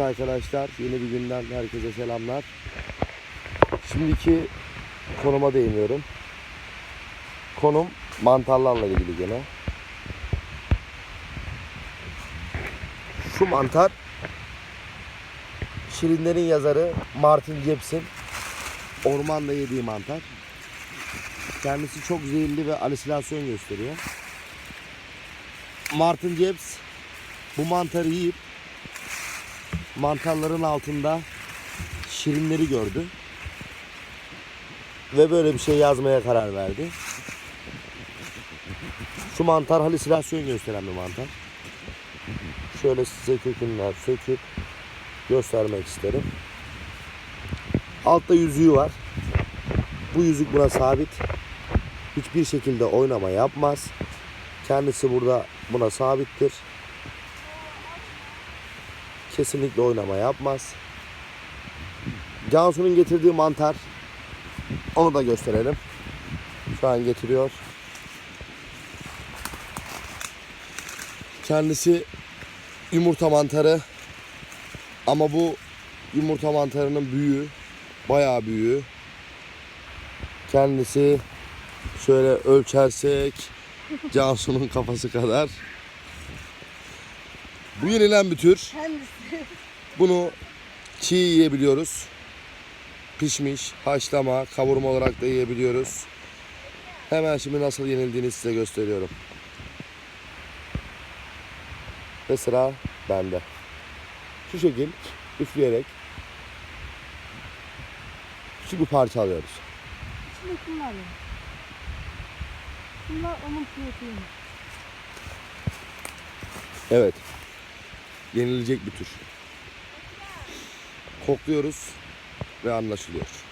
Arkadaşlar yeni bir günden herkese selamlar. Şimdiki konuma değiniyorum. Konum mantarlarla ilgili gene. Şu mantar Şirinlerin yazarı Martin Jeps'in ormanda yediği mantar. Kendisi çok zehirli ve alüsinasyon gösteriyor. Martin Jeps bu mantarı yiyip mantarların altında şirinleri gördü. Ve böyle bir şey yazmaya karar verdi. Şu mantar halüsinasyon gösteren bir mantar. Şöyle size kökünden söküp göstermek isterim. Altta yüzüğü var. Bu yüzük buna sabit. Hiçbir şekilde oynama yapmaz. Kendisi burada buna sabittir. Kesinlikle oynama yapmaz. Cansu'nun getirdiği mantar. Onu da gösterelim. Şu an getiriyor. Kendisi yumurta mantarı. Ama bu yumurta mantarının büyüğü. Bayağı büyüğü. Kendisi şöyle ölçersek Cansu'nun kafası kadar. Bu yenilen bir tür. Kendisi. Bunu çiğ yiyebiliyoruz. Pişmiş, haşlama, kavurma olarak da yiyebiliyoruz. Hemen şimdi nasıl yenildiğini size gösteriyorum. Ve sıra bende. Şu şekil üfleyerek küçük bir parça alıyoruz. İçinde ya? Bunlar onun proteini. Evet. Yenilecek bir tür. Kokluyoruz ve anlaşılıyor.